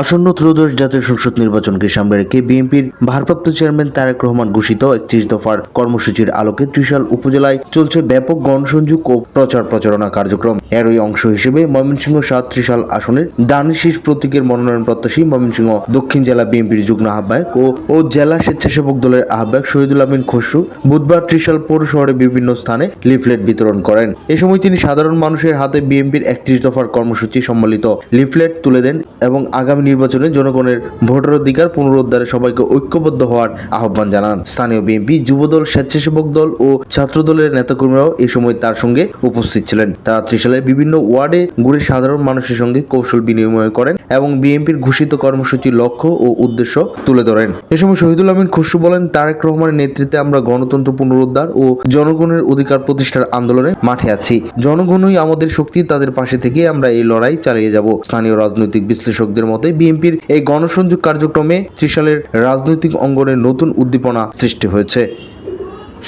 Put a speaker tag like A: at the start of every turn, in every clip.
A: আসন্ন ত্রয়োদশ জাতীয় সংসদ নির্বাচনকে সামনে রেখে বিএনপির ভারপ্রাপ্ত চেয়ারম্যান তারেক রহমান ঘোষিত একত্রিশ দফার কর্মসূচির আলোকে ত্রিশাল উপজেলায় চলছে ব্যাপক গণসংযোগ ও প্রচার প্রচারণা কার্যক্রম। এরই অংশ হিসেবে ময়মনসিংহ সাত ত্রিশাল আসনের দানিশিস প্রতীকের মনোনয়ন প্রত্যাশী ময়মনসিংহ দক্ষিণ জেলা বিএনপির যুগ্ম আহ্বায়ক ও ও জেলা স্বেচ্ছাসেবক দলের আহ্বায়ক শহীদুল আমিন খসরু বুধবার ত্রিশাল পৌর শহরে বিভিন্ন স্থানে লিফলেট বিতরণ করেন। এ সময় তিনি সাধারণ মানুষের হাতে বিএনপির একত্রিশ দফার কর্মসূচি সম্বলিত লিফলেট তুলে দেন এবং আগামী নির্বাচনে জনগণের ভোটার অধিকার পুনরুদ্ধারে সবাইকে ঐক্যবদ্ধ হওয়ার আহ্বান জানান। স্থানীয় বিএনপি যুবদল স্বেচ্ছাসেবক দল ও ছাত্রদলের নেতাকর্মীরাও এই সময় তার সঙ্গে উপস্থিত ছিলেন। তারা ত্রিশালের বিভিন্ন ওয়ার্ডে ঘুরে সাধারণ মানুষের সঙ্গে কৌশল বিনিময় করেন এবং বিএনপির ঘোষিত কর্মসূচির লক্ষ্য ও উদ্দেশ্য তুলে ধরেন। এ সময় শহীদুল আমিন খসরু বলেন, তারেক রহমানের নেতৃত্বে আমরা গণতন্ত্র পুনরুদ্ধার ও জনগণের অধিকার প্রতিষ্ঠার আন্দোলনে মাঠে আছি। জনগণই আমাদের শক্তি, তাদের পাশে থেকে আমরা এই লড়াই চালিয়ে যাব। স্থানীয় রাজনৈতিক বিশ্লেষকদের মতে, বিএনপির এই গণসংযোগ কার্যক্রমে ত্রিশালের রাজনৈতিক অঙ্গনে নতুন উদ্দীপনা সৃষ্টি হয়েছে।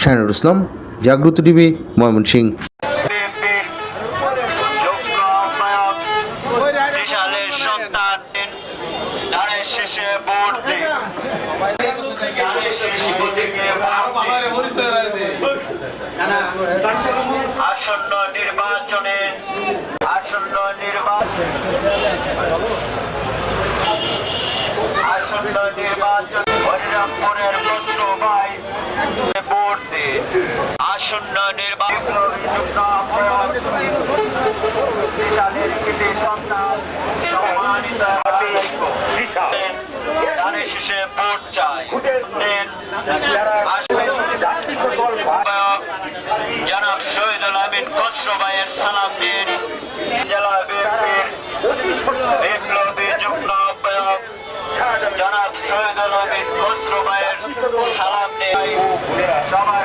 A: শাহিনুর ইসলাম, জাগ্রত টিভি, ময়মনসিংহ।
B: শীষে ভোট দিন। আসন্ন নির্বাচনে, আসন্ন নির্বাচন আসন্ন নির্বাচন হরিরামপুরের মন্ত্র ভাই ভোট দিন আসন্ন নির্বাচন সম্মানিত ধানের শীষে ভোট। আহ্বায়ক জনাব শহীদুল আমিন খসরু ভাইয়ের সালাম দিন। জেলা বিপ্লবী যুগ্ম আহ্বায়ক জনাব শহীদুল আমিন খসরু ভাইয়ের সালাম দিন। সবার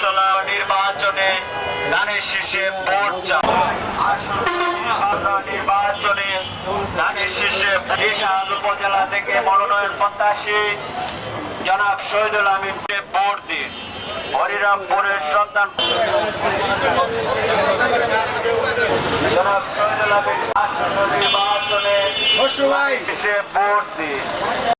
B: আসন্ন নির্বাচনে ধানের শীষে ভোট চাও নির্বাচনে ধানের শীষে বিশাল উপজেলা থেকে মনোনয়ন প্রত্যাশী জনাব শহীদুল আমিনকে ভোট দিন হরিরামপুরের সন্তান জনাব শহীদুল আমিন নির্বাচনে ভোট দিন